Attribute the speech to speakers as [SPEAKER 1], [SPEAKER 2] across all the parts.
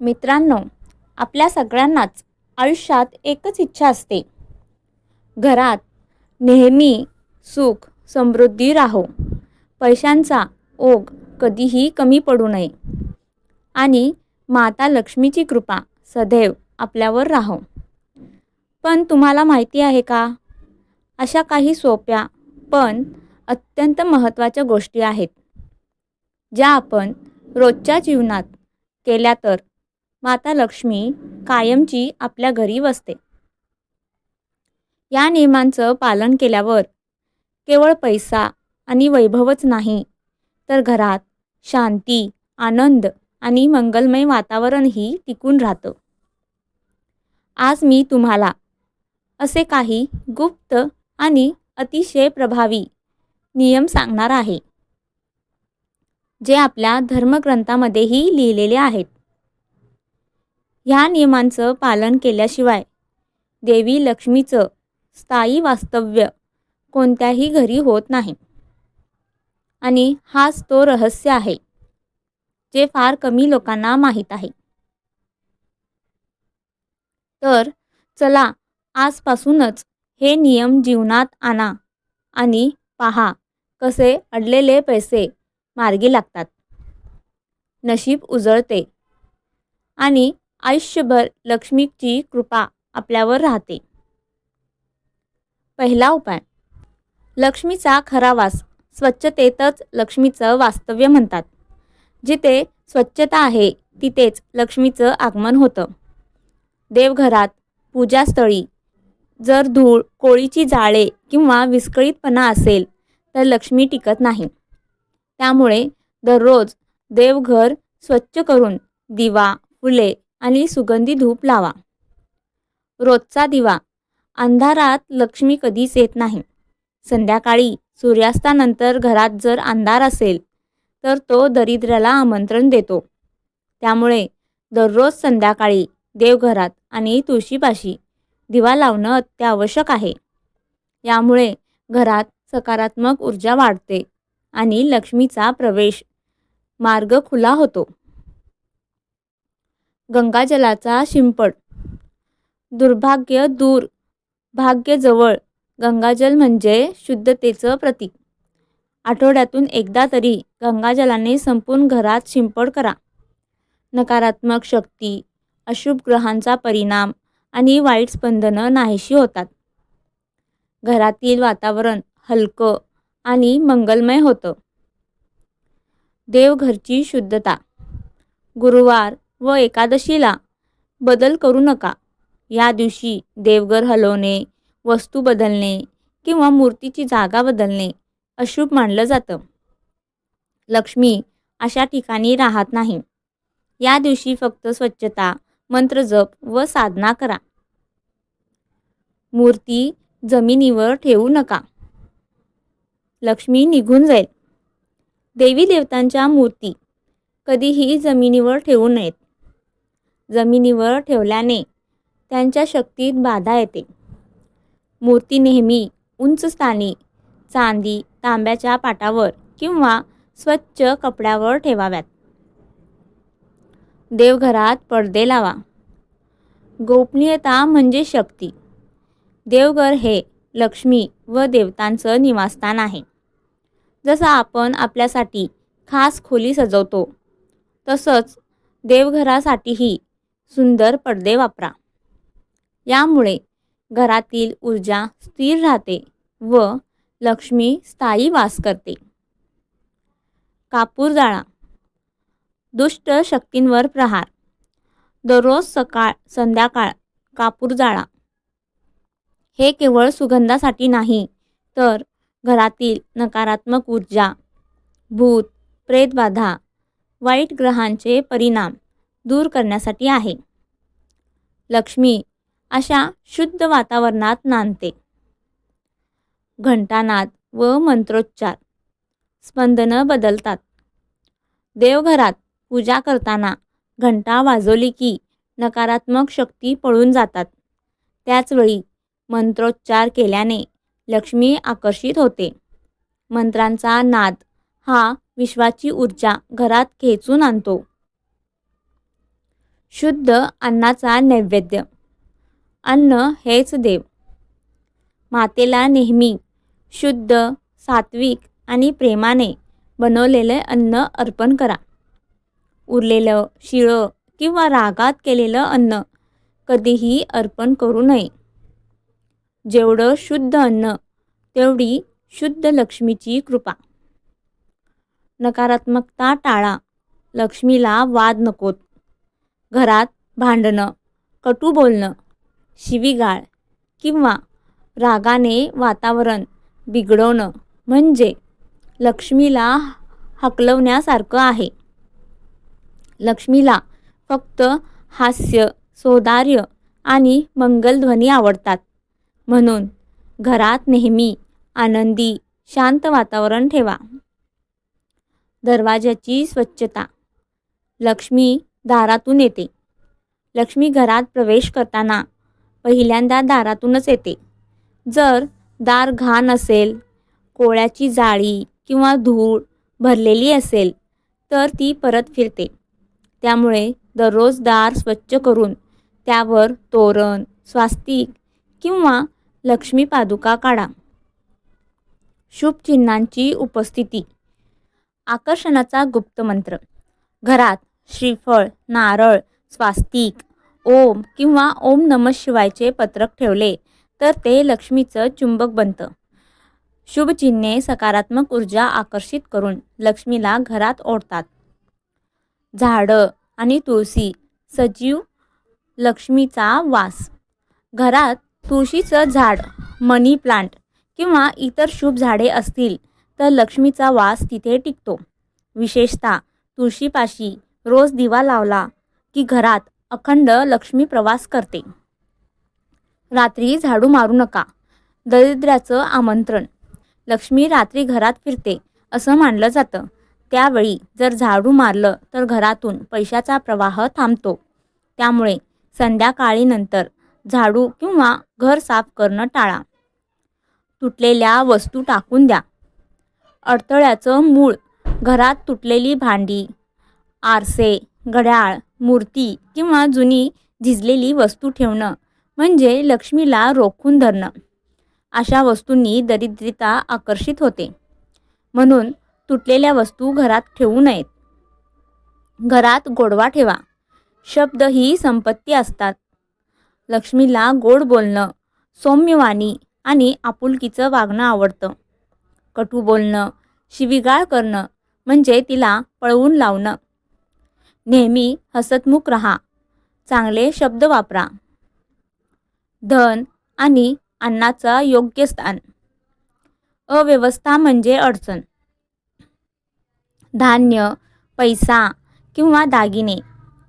[SPEAKER 1] मित्रांनो आपल्या सगळ्यांनाच आयुष्यात एकच इच्छा असते. घरात नेहमी सुख समृद्धी राहो. पैशांचा ओघ कधीही कमी पडू नये. आणि माता लक्ष्मीची कृपा सदैव आपल्यावर राहो. पण तुम्हाला माहिती आहे का? अशा काही सोप्या पण अत्यंत महत्त्वाच्या गोष्टी आहेत. ज्या आपण रोजच्या जीवनात केल्या तर माता लक्ष्मी कायमची आपल्या घरी वसते या नियमांचं पालन केल्यावर केवळ पैसा आणि वैभवच नाही तर घरात शांती आनंद आणि मंगलमय वातावरणही टिकून राहतं. आज मी तुम्हाला असे काही गुप्त आणि अतिशय प्रभावी नियम सांगणार आहे जे आपल्या धर्मग्रंथामध्येही लिहिलेले आहेत. ह्या नियमांचं पालन केल्याशिवाय देवी लक्ष्मीचं स्थायी वास्तव्य कोणत्याही घरी होत नाही. आणि हाच तो रहस्य आहे जे फार कमी लोकांना माहीत आहे. तर चला आजपासूनच हे नियम जीवनात आणा आणि पहा कसे अडलेले पैसे मार्गी लागतात. नशीब उजळते. आणि आयुष्यभर लक्ष्मीची कृपा आपल्यावर राहते. पहिला उपाय. लक्ष्मीचा खरा वास स्वच्छतेतच लक्ष्मीचं वास्तव्य म्हणतात. जिथे स्वच्छता आहे तिथेच लक्ष्मीचं आगमन होतं. देवघरात पूजास्थळी जर धूळ कोळीची जाळे किंवा विस्कळीतपणा असेल तर लक्ष्मी टिकत नाही. त्यामुळे दररोज देवघर स्वच्छ करून दिवा फुले आणि सुगंधी धूप लावा. रोजचा दिवा. अंधारात लक्ष्मी कधीच येत नाही. संध्याकाळी सूर्यास्तानंतर घरात जर अंधार असेल तर तो दरिद्राला आमंत्रण देतो. त्यामुळे दररोज संध्याकाळी देवघरात आणि तुळशीपाशी दिवा लावणं अत्यावश्यक आहे. यामुळे घरात सकारात्मक ऊर्जा वाढते आणि लक्ष्मीचा प्रवेश मार्ग खुला होतो. गंगाजलाचा शिंपड. दुर्भाग्य दूर भाग्य जवळ गंगाजल म्हणजे शुद्धतेचं प्रतीक. आठवड्यातून एकदा तरी गंगाजलाने संपूर्ण घरात शिंपड करा. नकारात्मक शक्ती अशुभ ग्रहांचा परिणाम आणि वाईट स्पंदनं नाहीशी होतात. घरातील वातावरण हलकं आणि मंगलमय होतं. देवघरची शुद्धता. गुरुवार व एकादशीला बदल करू नका. या दिवशी देवघर हलवणे वस्तू बदलणे किंवा मूर्तीची जागा बदलणे अशुभ मानलं जातं. लक्ष्मी अशा ठिकाणी राहत नाही. या दिवशी फक्त स्वच्छता मंत्रजप व साधना करा. मूर्ती जमिनीवर ठेवू नका. लक्ष्मी निघून जाईल. देवी देवतांच्या मूर्ती कधीही जमिनीवर ठेवू नयेत. जमिनीवर ठेवल्याने त्यांच्या शक्तीत बाधा येते. मूर्ती नेहमी उंच स्थानी चांदी तांब्याच्या पाटावर किंवा स्वच्छ कपड्यावर ठेवाव्यात. देवघरात पडदे लावा. गोपनीयता म्हणजे शक्ती. देवघर हे लक्ष्मी व देवतांचं निवासस्थान आहे. जसं आपण आपल्यासाठी खास खोली सजवतो तसंच देवघरासाठीही सुंदर पडदे वापरा. यामुळे घरातील ऊर्जा स्थिर राहते व लक्ष्मी स्थायी वास करते. कापूर जाळा. दुष्ट शक्तींवर प्रहार. दररोज सकाळ संध्याकाळ कापूर जाळा. हे केवळ सुगंधासाठी नाही तर घरातील नकारात्मक ऊर्जा भूत प्रेतबाधा वाईट ग्रहांचे परिणाम दूर करण्यासाठी आहे. लक्ष्मी अशा शुद्ध वातावरणात नांदते. घंटानाद व मंत्रोच्चार. स्पंदनं बदलतात. देवघरात पूजा करताना घंटा वाजवली की नकारात्मक शक्ती पळून जातात. त्याचवेळी मंत्रोच्चार केल्याने लक्ष्मी आकर्षित होते. मंत्रांचा नाद हा विश्वाची ऊर्जा घरात खेचून आणतो. शुद्ध अन्नाचा नैवेद्य. अन्न हेच देव. मातेला नेहमी शुद्ध सात्विक आणि प्रेमाने बनवलेले अन्न अर्पण करा. उरलेलं शिळं किंवा रागात केलेलं अन्न कधीही अर्पण करू नये. जेवढं शुद्ध अन्न तेवढी शुद्ध लक्ष्मीची कृपा. नकारात्मकता टाळा. लक्ष्मीला वाद नकोत. घरात भांडणं कटू बोलणं शिवीगाळ किंवा रागाने वातावरण बिघडवणं म्हणजे लक्ष्मीला हकलवण्यासारखं आहे. लक्ष्मीला फक्त हास्य सौदार्य आणि मंगलध्वनी आवडतात. म्हणून घरात नेहमी आनंदी शांत वातावरण ठेवा. दरवाजाची स्वच्छता. लक्ष्मी दारातून येते. लक्ष्मी घरात प्रवेश करताना पहिल्यांदा दारातूनच येते. जर दार घाण असेल कोळ्याची जाळी किंवा धूळ भरलेली असेल तर ती परत फिरते. त्यामुळे दररोज दार स्वच्छ करून त्यावर तोरण स्वास्तिक किंवा लक्ष्मी पादुका काढा. शुभचिन्हांची उपस्थिती. आकर्षणाचा गुप्त मंत्र. घरात श्रीफळ नारळ स्वास्तिक ओम किंवा ओम नम शिवायचे पत्रक ठेवले तर ते लक्ष्मीचं चुंबक बनतं. शुभचिन्हे सकारात्मक ऊर्जा आकर्षित करून लक्ष्मीला घरात ओढतात. झाडं आणि तुळशी सजीव लक्ष्मीचा वास. घरात तुळशीचं झाड मनी प्लांट किंवा इतर शुभ झाडे असतील तर लक्ष्मीचा वास तिथे टिकतो. विशेषतः तुळशीपाशी रोज दिवा लावला की घरात अखंड लक्ष्मी प्रवास करते. रात्री झाडू मारू नका. दरिद्र्याचं आमंत्रण. लक्ष्मी रात्री घरात फिरते असं मानलं जातं. त्यावेळी जर झाडू मारलं तर घरातून पैशाचा प्रवाह थांबतो. त्यामुळे संध्याकाळीनंतर झाडू किंवा घर साफ करणं टाळा. तुटलेल्या वस्तू टाकून द्या. अडथळ्याचं मूळ घरात तुटलेली भांडी आरसे घड्याळ मूर्ती किंवा जुनी झिजलेली वस्तू ठेवणं म्हणजे लक्ष्मीला रोखून धरणं. अशा वस्तूंनी दरिद्रता आकर्षित होते. म्हणून तुटलेल्या वस्तू घरात ठेवू नयेत. घरात गोडवा ठेवा. शब्द ही संपत्ती असतात. लक्ष्मीला गोड बोलणं सौम्यवाणी आणि आपुलकीचं वागणं आवडतं. कटू बोलणं शिवीगाळ करणं म्हणजे तिला पळवून लावणं. नेहमी हसतमुख रहा. चांगले शब्द वापरा. धन आणि अन्नाचा योग्य स्थान. अव्यवस्था म्हणजे अडचण. धान्य पैसा किंवा दागिने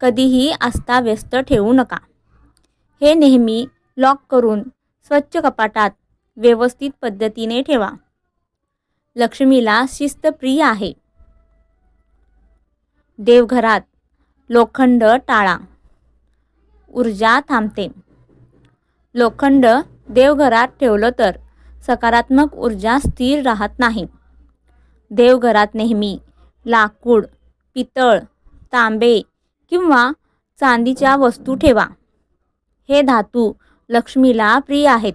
[SPEAKER 1] कधीही अस्ताव्यस्त ठेवू नका. हे नेहमी लॉक करून स्वच्छ कपाटात व्यवस्थित पद्धतीने ठेवा. लक्ष्मीला शिस्तप्रिय आहे. देवघरात लोखंड टाळा. ऊर्जा थांबते. लोखंड देवघरात ठेवलं तर सकारात्मक ऊर्जा स्थिर राहत नाही. देवघरात नेहमी लाकूड पितळ तांबे किंवा चांदीच्या वस्तू ठेवा. हे धातू लक्ष्मीला प्रिय आहेत.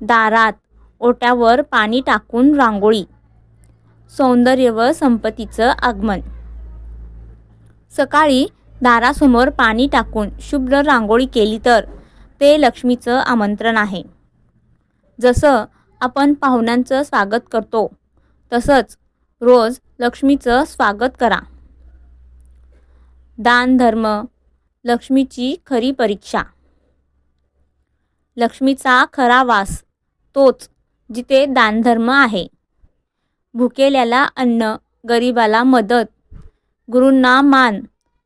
[SPEAKER 1] दारात ओट्यावर पाणी टाकून रांगोळी. सौंदर्य व संपत्तीचं आगमन. सकाळी दारासमोर पाणी टाकून शुभ्र रांगोळी केली तर ते लक्ष्मीचं आमंत्रण आहे. जसं आपण पाहुण्यांचं स्वागत करतो तसंच रोज लक्ष्मीचं स्वागत करा. दान धर्म लक्ष्मीची खरी परीक्षा. लक्ष्मीचा खरा वास तोच जिथे दानधर्म आहे. भुकेल्याला अन्न गरिबाला मदत गुरूंना मान.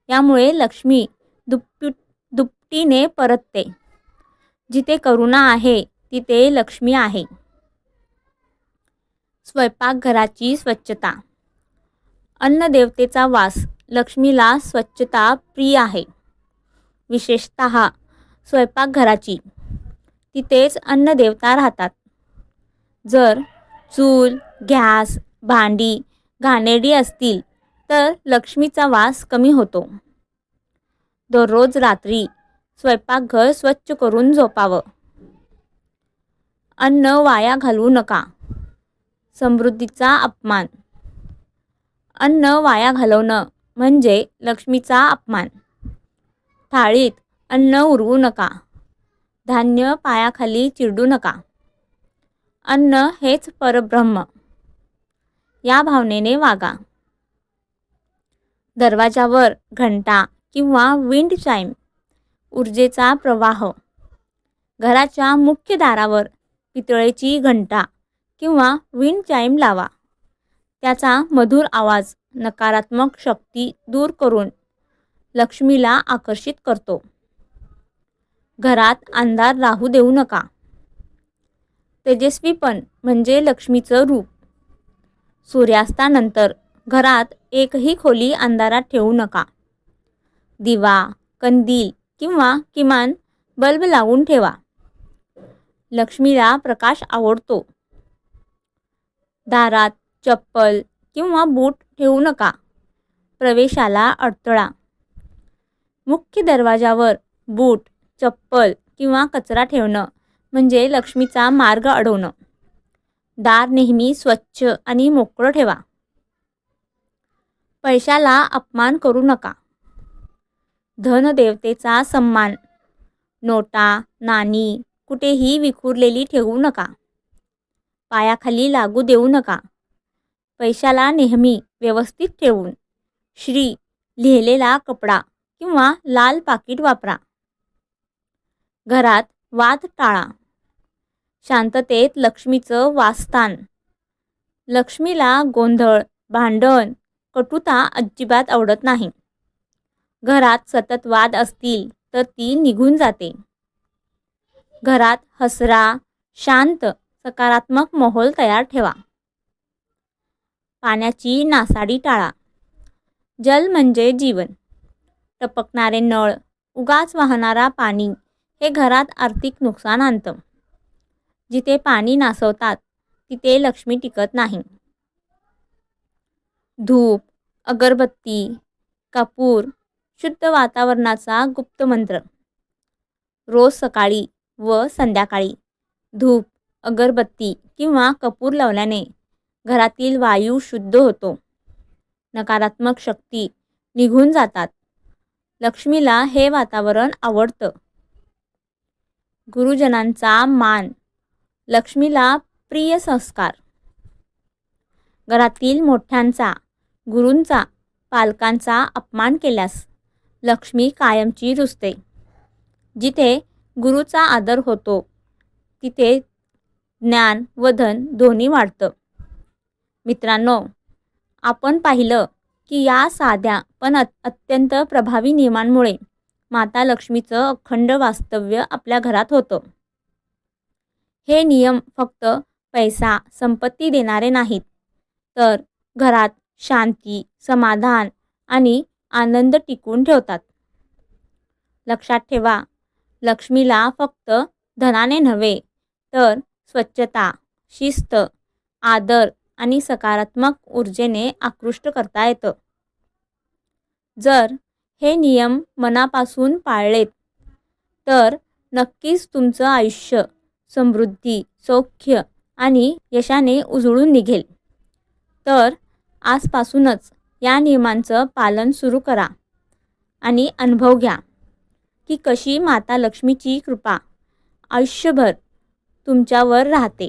[SPEAKER 1] यामुळे लक्ष्मी दुप्पी दुपटीने परतते. जिथे करुणा आहे तिथे लक्ष्मी आहे. स्वयंपाकघराची स्वच्छता. अन्नदेवतेचा वास लक्ष्मीला स्वच्छता प्रिय आहे. विशेषत स्वयंपाकघराची. तिथेच अन्नदेवता राहतात. जर चूल गॅस भांडी घाणेरडी असतील तर लक्ष्मीचा वास कमी होतो. दररोज रात्री स्वयंपाकघर स्वच्छ करून झोपावं. अन्न वाया घालवू नका. समृद्धीचा अपमान. अन्न वाया घालवणं म्हणजे लक्ष्मीचा अपमान. थाळीत अन्न उरवू नका. धान्य पायाखाली चिरडू नका. अन्न हेच परब्रह्म. या भावनेने वागा. दरवाजावर घंटा किंवा विंड चाईम ऊर्जेचा प्रवाह घराच्या मुख्य दारावर पितळेची घंटा किंवा विंड चाईम लावा. त्याचा मधुर आवाज नकारात्मक शक्ती दूर करून लक्ष्मीला आकर्षित करतो. घरात अंधार राहू देऊ नका. तेजस्वीपण म्हणजे लक्ष्मीचं रूप. सूर्यास्तानंतर घरात एकही खोली अंधारात ठेवू नका. दिवा कंदील किंवा किमान बल्ब लावून ठेवा. लक्ष्मीला प्रकाश आवडतो. दारात चप्पल किंवा बूट ठेवू नका. प्रवेशाला अडथळा. मुख्य दरवाजावर बूट चप्पल किंवा कचरा ठेवणं म्हणजे लक्ष्मीचा मार्ग अडवणं. दार नेहमी स्वच्छ आणि मोकळं ठेवा. पैशाला अपमान करू नका. धनदेवतेचा सन्मान. नोटा नाणी कुठेही विखुरलेली ठेवू नका. पायाखाली लागू देऊ नका. पैशाला नेहमी व्यवस्थित ठेवून. श्री लिहिलेला कपडा किंवा लाल पाकिट वापरा. घरात वाद टाळा. शांततेत लक्ष्मीचं वासस्थान. लक्ष्मीला गोंधळ भांडण कटुता अजिबात आवडत नाही. घरात सतत वाद असतील तर ती निघून जाते. घरात हसरा शांत सकारात्मक माहोल तयार ठेवा. पाण्याची नासाडी टाळा. जल म्हणजे जीवन. टपकणारे नळ उगाच वाहणारा पाणी हे घरात आर्थिक नुकसान आणतं. जिथे पाणी नासवतात तिथे लक्ष्मी टिकत नाही. धूप अगरबत्ती कापूर शुद्ध वातावरणाचा गुप्त मंत्र. रोज सकाळी व संध्याकाळी धूप अगरबत्ती किंवा कपूर लावल्याने घरातील वायू शुद्ध होतो. नकारात्मक शक्ती निघून जातात. लक्ष्मीला हे वातावरण आवडतं. गुरुजनांचा मान लक्ष्मीला प्रिय संस्कार. घरातील मोठ्यांचा गुरूंचा पालकांचा अपमान केल्यास लक्ष्मी कायमची रुजते जिथे गुरुचा आदर होतो तिथे ज्ञान व धन दोन्ही वाढतं. मित्रांनो आपण पाहिलं की या साध्या पण अत अत्यंत प्रभावी नियमांमुळे माता लक्ष्मीचं अखंड वास्तव्य आपल्या घरात होतं. हे नियम फक्त पैसा संपत्ती देणारे नाहीत तर घरात शांती समाधान आणि आनंद टिकून ठेवतात. लक्षात ठेवा लक्ष्मीला फक्त धनाने नव्हे तर स्वच्छता शिस्त आदर आणि सकारात्मक ऊर्जेने आकृष्ट करता येतं. जर हे नियम मनापासून पाळलेत तर नक्कीच तुमचं आयुष्य समृद्धी सौख्य आणि यशाने उजळून निघेल. तर आजपासूनच या नियमांचं पालन सुरू करा आणि अनुभव घ्या की कशी माता लक्ष्मीची कृपा आयुष्यभर तुमच्यावर राहते.